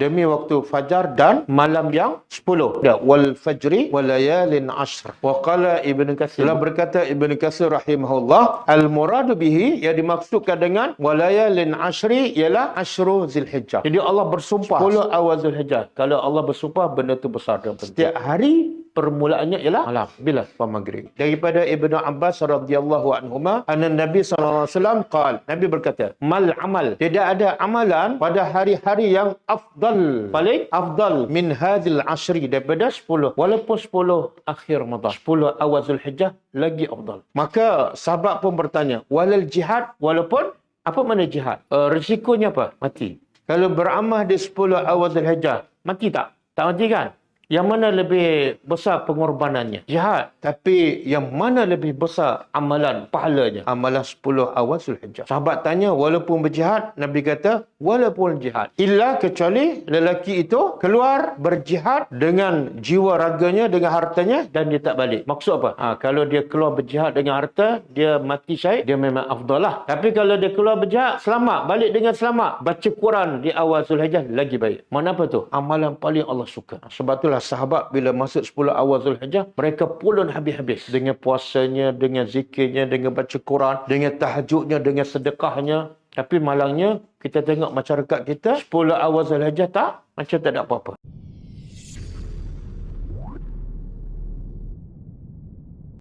demi waktu fajar dan malam yang 10 ya wal fajri wal layalin ashr. Wa qala ibnu katsir telah berkata ibnu katsir rahimahullah al murad bihi yang dimaksudkan dengan wal layalin ashri ialah ashru zulhijjah jadi Allah bersumpah. 10 awal zulhijjah kalau Allah bersumpah benda tu besar. Dan penting setiap hari permulaannya ialah malam. bila? Lepas maghrib. Daripada ibnu abbas radhiyallahu anhuma anna nabi sallallahu alaihi wasallam qala nabi berkata mal amal. Tidak ada amalan pada hari-hari yang afdal. Paling? Afdal min hadhil ashri daripada 10 walaupun 10 akhir ramadan. 10 awal zulhijjah lagi afdal. Maka sahabat pun bertanya walal jihad? Walaupun apa mana jihad? Uh, risikonya apa? Mati. Kalau beramal di 10 awal zulhijjah mati tak? Tak mati kan yang mana lebih besar pengorbanannya? Jihad. Tapi yang mana lebih besar amalan, pahalanya? Amalan 10 awal Zulhijjah. Sahabat tanya, walaupun berjihad, Nabi kata, walaupun jihad. Illa kecuali lelaki itu keluar berjihad dengan jiwa raganya, dengan hartanya dan dia tak balik. Maksud apa? Ha, kalau dia keluar berjihad dengan harta, dia mati syahid, dia memang afdal lah. Tapi kalau dia keluar berjihad, selamat. Balik dengan selamat. Baca Quran di awal Zulhijjah, lagi baik. Mana apa tu? Amalan paling Allah suka. Sebab itulah sahabat bila masuk 10 awal Zulhijjah, mereka pulun habis-habis dengan puasanya, dengan zikirnya, dengan baca Quran, dengan tahajudnya, dengan sedekahnya. Tapi malangnya kita tengok masyarakat kita 10 awal Zulhijjah tak macam tak ada apa-apa.